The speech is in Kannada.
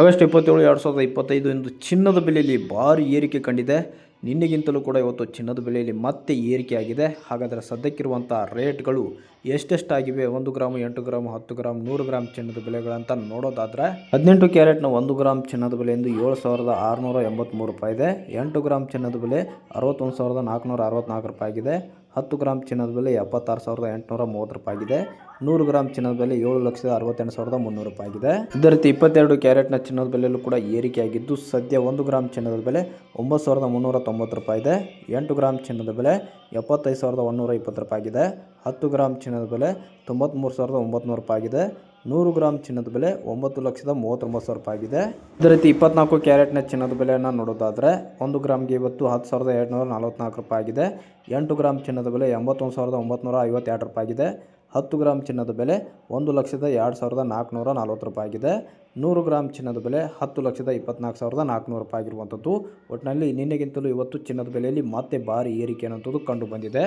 ಆಗಸ್ಟ್ ಇಪ್ಪತ್ತೇಳು, ಎರಡು ಸಾವಿರದ ಇಪ್ಪತ್ತೈದು ಇಂದು ಚಿನ್ನದ ಬೆಲೆಯಲ್ಲಿ ಭಾರಿ ಏರಿಕೆ ಕಂಡಿದೆ. ನಿನ್ನೆಗಿಂತಲೂ ಕೂಡ ಇವತ್ತು ಚಿನ್ನದ ಬೆಲೆಯಲ್ಲಿ ಮತ್ತೆ ಏರಿಕೆಯಾಗಿದೆ ಹಾಗಾದರೆ ಸದ್ಯಕ್ಕಿರುವಂಥ ರೇಟ್ಗಳು ಎಷ್ಟೆಷ್ಟಾಗಿವೆ? ಒಂದು ಗ್ರಾಮ್ ಎಂಟು ಗ್ರಾಮ್ ಹತ್ತು ಗ್ರಾಮ್ ನೂರು ಗ್ರಾಮ್ ಚಿನ್ನದ ಬೆಲೆಗಳಂತ ನೋಡೋದಾದರೆ ಹದಿನೆಂಟು ಕ್ಯಾರೆಟ್ನ ಒಂದು ಗ್ರಾಮ್ ಚಿನ್ನದ ಬೆಲೆ ಎಂದು ಏಳು ಸಾವಿರದ ಆರುನೂರ ಎಂಬತ್ತ್ಮೂರು ರೂಪಾಯಿ ಇದೆ. ಎಂಟು ಗ್ರಾಮ್ ಚಿನ್ನದ ಬೆಲೆ ಅರವತ್ತೊಂದು ಸಾವಿರದ ನಾಲ್ಕುನೂರ ಅರವತ್ತ್ನಾಲ್ಕು ರೂಪಾಯಿ ಆಗಿದೆ. ಹತ್ತು ಗ್ರಾಮ್ ಚಿನ್ನದ ಬೆಲೆ ಎಪ್ಪತ್ತಾರು ಸಾವಿರದ ಎಂಟುನೂರ ಮೂವತ್ತು ರೂಪಾಯಿ ಆಗಿದೆ ನೂರು ಗ್ರಾಮ್ ಚಿನ್ನದ ಬೆಲೆ ಏಳು ಲಕ್ಷದ ಅರವತ್ತೆಂಟು ಸಾವಿರದ ಮುನ್ನೂರು ರೂಪಾಯಿ ಆಗಿದೆ ಇದೇ ರೀತಿ ಇಪ್ಪತ್ತೆರಡು ಕ್ಯಾರೆಟ್ನ ಚಿನ್ನದ ಬೆಲೆಯಲ್ಲೂ ಕೂಡ ಏರಿಕೆಯಾಗಿದ್ದು, ಸದ್ಯ ಒಂದು ಗ್ರಾಮ್ ಚಿನ್ನದ ಬೆಲೆ ಒಂಬತ್ತು ಸಾವಿರದ ಮುನ್ನೂರ ತೊಂಬತ್ತು ರೂಪಾಯಿ ಇದೆ ಎಂಟು ಗ್ರಾಮ್ ಚಿನ್ನದ ಬೆಲೆ ಎಪ್ಪತ್ತೈದು ಸಾವಿರದ ಒಂದೂರ ಇಪ್ಪತ್ತು ರೂಪಾಯಿ ಆಗಿದೆ ಹತ್ತು ಗ್ರಾಮ್ ಚಿನ್ನದ ಬೆಲೆ ತೊಂಬತ್ತ್ಮೂರು ಸಾವಿರದ ಒಂಬತ್ನೂರು ರೂಪಾಯಿ ಆಗಿದೆ ನೂರು ಗ್ರಾಮ್ ಚಿನ್ನದ ಬೆಲೆ ಒಂಬತ್ತು ಲಕ್ಷದ ಮೂವತ್ತೊಂಬತ್ತು ಸಾವಿರ ರೂಪಾಯಿ ಆಗಿದೆ. ಅದೇ ರೀತಿ ಇಪ್ಪತ್ನಾಲ್ಕು ಕ್ಯಾರೆಟ್ನ ಚಿನ್ನದ ಬೆಲೆಯನ್ನು ನೋಡೋದಾದರೆ ಒಂದು ಗ್ರಾಮ್ಗೆ ಇವತ್ತು ಹತ್ತು ಸಾವಿರದ ಎರಡುನೂರ ನಲವತ್ತ್ನಾಲ್ಕು ರೂಪಾಯಿ ಆಗಿದೆ. ಎಂಟು ಗ್ರಾಮ್ ಚಿನ್ನದ ಬೆಲೆ ಎಂಬತ್ತೊಂದು ಸಾವಿರದ ಒಂಬತ್ನೂರ ಐವತ್ತೆರಡು ರೂಪಾಯಿ ಆಗಿದೆ. ಹತ್ತು ಗ್ರಾಮ್ ಚಿನ್ನದ ಬೆಲೆ ಒಂದು ಲಕ್ಷದ ಎರಡು ಸಾವಿರದ ನಾಲ್ಕುನೂರ ನಲ್ವತ್ತು ರೂಪಾಯಿ ಆಗಿದೆ. ನೂರು ಗ್ರಾಮ್ ಚಿನ್ನದ ಬೆಲೆ ಹತ್ತು ಲಕ್ಷದ ಇಪ್ಪತ್ನಾಲ್ಕು ಸಾವಿರದ ನಾಲ್ಕುನೂರು ರೂಪಾಯಿ ಆಗಿರುವಂಥದ್ದು. ಒಟ್ಟಿನಲ್ಲಿ ನಿನ್ನೆಗಿಂತಲೂ ಇವತ್ತು ಚಿನ್ನದ ಬೆಲೆಯಲ್ಲಿ ಮತ್ತೆ ಭಾರಿ ಏರಿಕೆ ಅನ್ನೋಂಥದ್ದು ಕಂಡು ಬಂದಿದೆ.